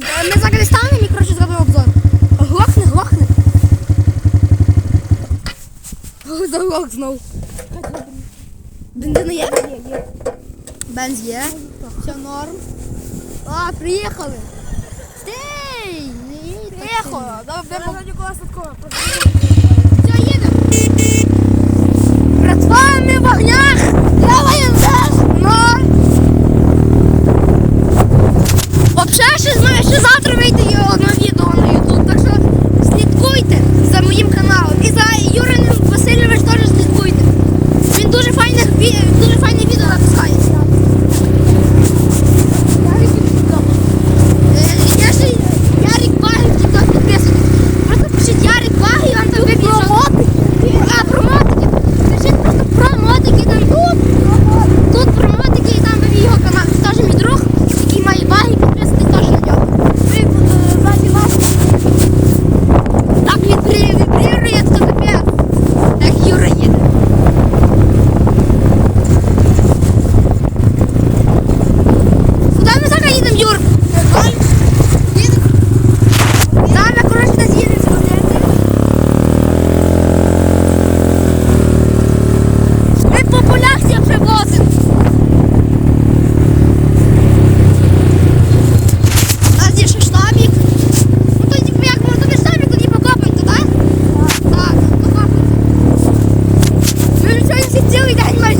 ми зараз станемо і коротше зробимо обзор. Глохне, глохне. Заглох знову. Бензин є? Є, є. Бенз є. Все норм. А, приїхали. Стій! Приїхали. Давай, давай. дуже файне, дуже файне відео.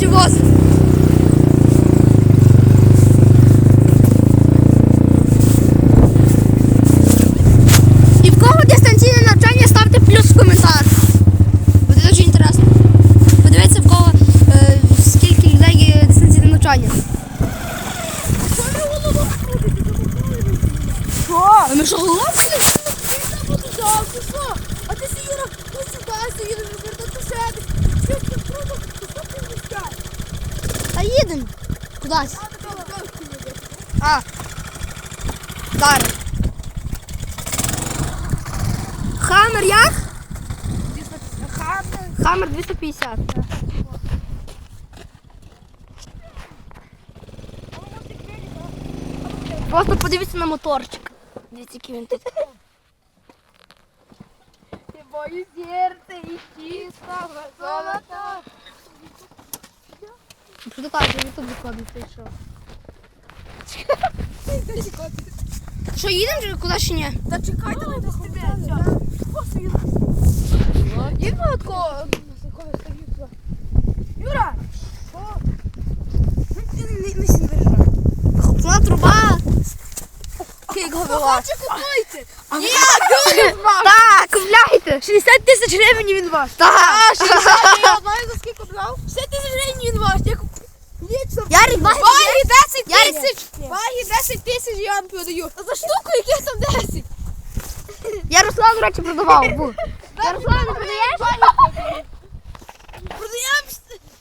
Виходите в остров. І в кого дистанційне навчання ставте плюс в коментар. Буде дуже інтересно. Подивіться в кого е, скільки людей є дистанційне навчання. Що? Ми що голова буде? А ти сіра, ось сюди сіра, вертатися, все круто їдемо кудись. А, Дар. Хаммер як? Хаммер 250. Просто подивіться на моторчик. Дивіться, який він тут. Боюсь серця і чисто. золота. Що ти кажеш, ютуб копі прийшов. Що, їдемо чи куди ще ні? Та чекайте, ми десь тебе. Їдемо от кого? Юра! Що? Не сінвержа. Хопна труба. Кейк голова. купуйте. Ні, дуже вам. Так, купляйте. 60 тисяч гривень він ваш. Так. 60 тисяч гривень він ваш. Я отлично. Ярик, Багі 10 тисяч. Багі 10 тисяч я вам продаю. А за штуку яких там 10? Я Руслану, речі, продавав. Я Руслану продаєш? Продаємо.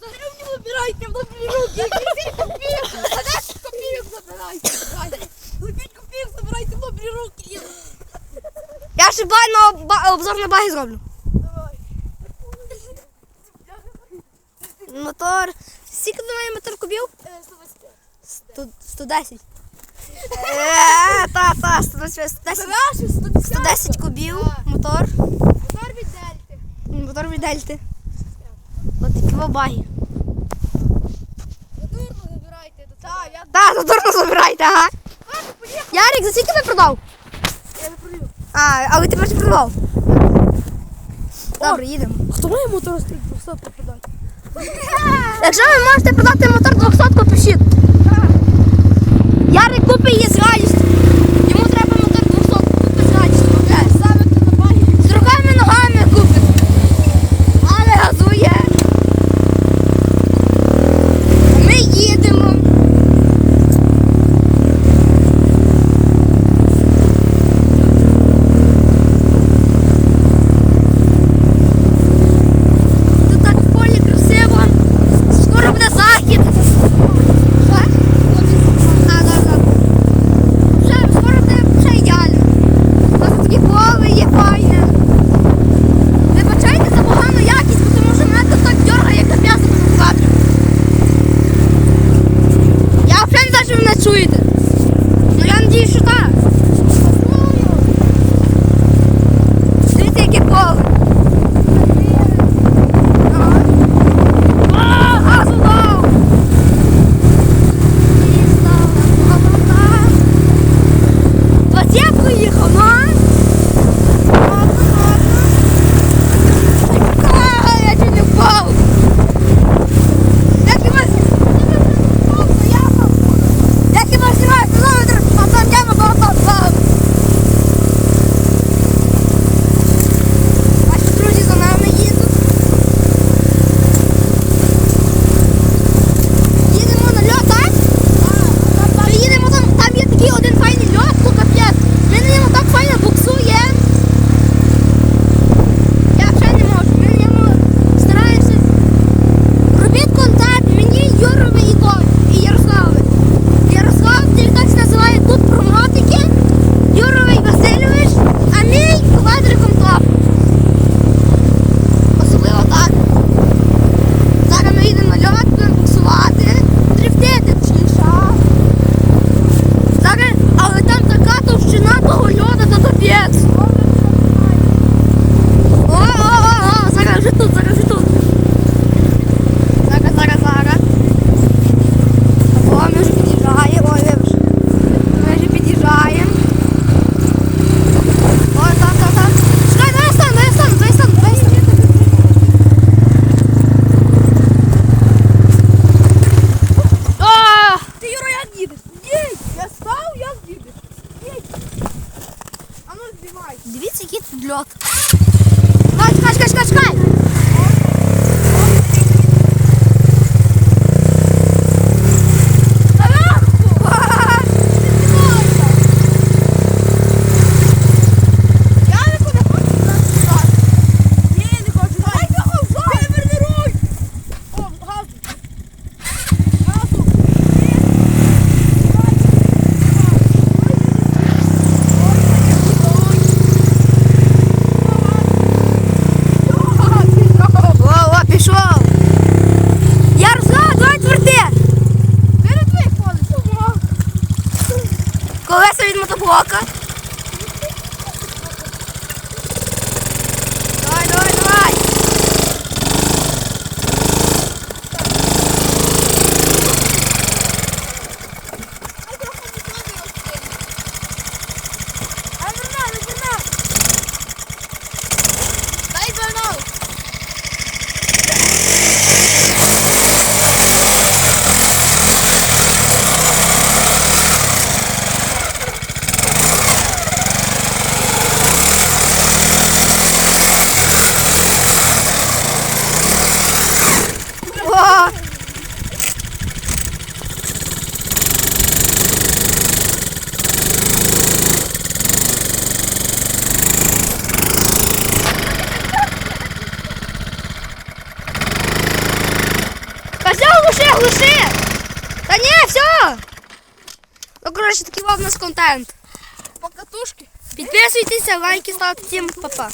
За гривню вибирайте, в добрі руки. Візіть копійок. За 10 копійок забирайте. За 5 копійок забирайте в добрі руки. Я ще байно обзор на баги зроблю. Мотор. Скільки немає метр кубів? Е, 110. Е, та, та, 125, 110. 110 кубів, мотор. Мотор від дельти. Мотор від дельти. От такі баги. Дурно забирайте. Так, дурно забирайте, ага. Ярик, за скільки ви продав? Я не продав. А, а ви тепер продав. Добре, їдемо. Хто має мотор стоїть? Стоп, Якщо ви можете продати мотор 200, пишіть. Ярик купить її з радістю. чуєте? Коротше, такий вам у нас контент. Покатушки. Підписуйтеся, лайки ставте всім, па-па.